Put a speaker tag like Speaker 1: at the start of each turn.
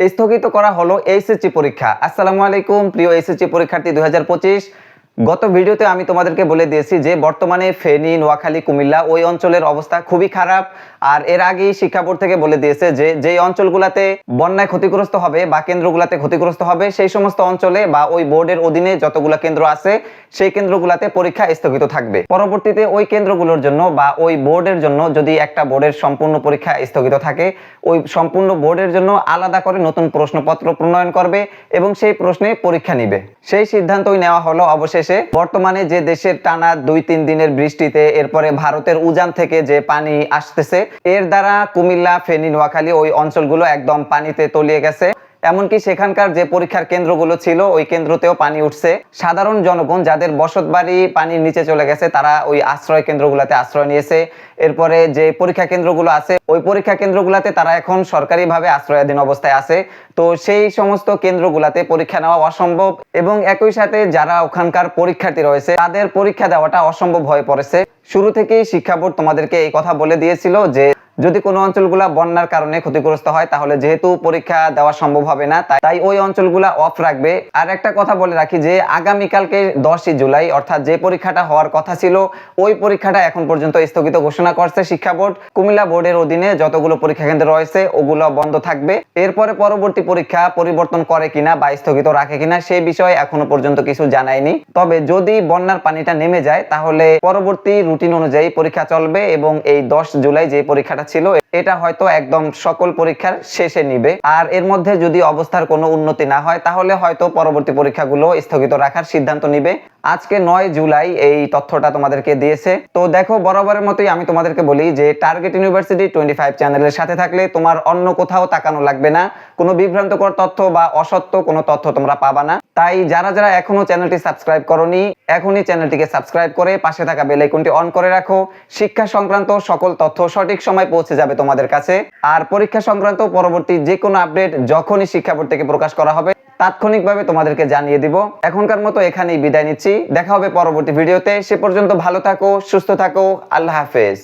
Speaker 1: স্থগিত করা হলো এইচএসসি পরীক্ষা। আসসালামু আলাইকুম প্রিয় এইচএসসি পরীক্ষার্থী দুই হাজার পঁচিশ। গত ভিডিওতে আমি তোমাদেরকে বলে দিয়েছি যে বর্তমানে ফেনী, নোয়াখালী, কুমিল্লা ওই অঞ্চলের অবস্থা খুবই খারাপ। আর এর আগেই শিক্ষা বোর্ড থেকে বলে দিয়েছে যে যেই অঞ্চলগুলোতে বন্যায় ক্ষতিগ্রস্ত হবে বা কেন্দ্রগুলোতে ক্ষতিগ্রস্ত হবে, সেই সমস্ত অঞ্চলে বা ওই বোর্ডের অধীনে যতগুলো কেন্দ্র আছে, সেই কেন্দ্রগুলোতে পরীক্ষা স্থগিত থাকবে। পরবর্তীতে ওই কেন্দ্রগুলোর জন্য বা ওই বোর্ডের জন্য যদি একটা বোর্ডের সম্পূর্ণ পরীক্ষা স্থগিত থাকে, ওই সম্পূর্ণ বোর্ডের জন্য আলাদা করে নতুন প্রশ্নপত্র প্রণয়ন করবে এবং সেই প্রশ্নে পরীক্ষা নিবে। সেই সিদ্ধান্তই নেওয়া হলো অবশেষে বর্তমানে যে দেশের টানা দুই তিন দিনের বৃষ্টিতে এরপরে ভারতের উজান থেকে যে পানি আসতেছে, এর দ্বারা কুমিল্লা, ফেনী, নোয়াখালী ওই অঞ্চলগুলো একদম পানিতে তলিয়ে গেছে। এমনকি সেখানকার যে পরীক্ষার কেন্দ্রগুলো ছিল, ওই কেন্দ্রতেও পানি উঠছে। সাধারণ জনগণ যাদের বসত বাড়ি পানির নিচে চলে গেছে, তারা ওই আশ্রয় কেন্দ্রগুলোতে আশ্রয় নিয়েছে। এরপরে যে পরীক্ষা কেন্দ্রগুলো আছে, ওই পরীক্ষা কেন্দ্রগুলোতে তারা এখন সরকারিভাবে আশ্রয়াধীন অবস্থায় আছে। তো সেই সমস্ত কেন্দ্রগুলোতে পরীক্ষা নেওয়া অসম্ভব এবং একই সাথে যারা ওখানকার পরীক্ষার্থী রয়েছে, তাদের পরীক্ষা দেওয়াটা অসম্ভব হয়ে পড়েছে। শুরু থেকেই শিক্ষা বোর্ড তোমাদেরকে এই কথা বলে দিয়েছিল যে যদি কোনো অঞ্চলগুলা বন্যার কারণে ক্ষতিগ্রস্ত হয়, তাহলে যেহেতু পরীক্ষা দেওয়া সম্ভব হবে না, তাই- ওই অঞ্চলগুলা অফ রাখবে। আর একটা কথা বলে রাখি যে, আগামীকালকে দশই জুলাই, অর্থাৎ যে পরীক্ষাটা হওয়ার কথা ছিল, ওই পরীক্ষাটা এখন পর্যন্ত স্থগিত ঘোষণা করছে শিক্ষা বোর্ড। কুমিল্লা বোর্ডের অধীনে যতগুলো পরীক্ষা কেন্দ্র রয়েছে, ওগুলো বন্ধ থাকবে। এরপরে পরবর্তী পরীক্ষা পরিবর্তন করে কিনা বা স্থগিত রাখে কিনা সেই বিষয়ে এখনও পর্যন্ত কিছু জানায়নি। তবে যদি বন্যার পানিটা নেমে যায়, তাহলে পরবর্তী রুটিন অনুযায়ী পরীক্ষা চলবে এবং এই দশ জুলাই যে পরীক্ষাটা ছিল, এটা হয়তো একদম সকল পরীক্ষার শেষে নিবে। আর এর মধ্যে যদি অবস্থার কোনো উন্নতি না হয়, তাহলে হয়তো পরবর্তী পরীক্ষাগুলো স্থগিত রাখার সিদ্ধান্ত নিবে। আজকে নয় জুলাই এই তথ্যটা তোমাদেরকে দিয়েছে। তো দেখো, বরাবরের মতোই আমি তোমাদেরকে বলি যে টার্গেট ইউনিভার্সিটি টোয়েন্টি ফাইভ চ্যানেলের সাথে থাকলে তোমার অন্য কোথাও তাকানো লাগবে না। কোনো বিভ্রান্তকর তথ্য বা অসত্য কোনো তথ্য তোমরা পাবা না। তাই যারা যারা এখনও চ্যানেলটি সাবস্ক্রাইব করনি এখনই চ্যানেলটিকে সাবস্ক্রাইব করে পাশে থাকা বেল আইকনটি অন করে রাখো। শিক্ষা সংক্রান্ত সকল তথ্য সঠিক সময় পৌঁছে যাবে তোমাদের কাছে। আর পরীক্ষা সংক্রান্ত পরবর্তী যে কোনো আপডেট যখনই শিক্ষা বোর্ড থেকে প্রকাশ করা হবে, তাৎক্ষণিকভাবে তোমাদেরকে জানিয়ে দিব। এখনকার মতো এখানেই বিদায় নিচ্ছি। দেখা হবে পরবর্তী ভিডিওতে। সে পর্যন্ত ভালো থাকো, সুস্থ থাকো। আল্লাহ হাফেজ।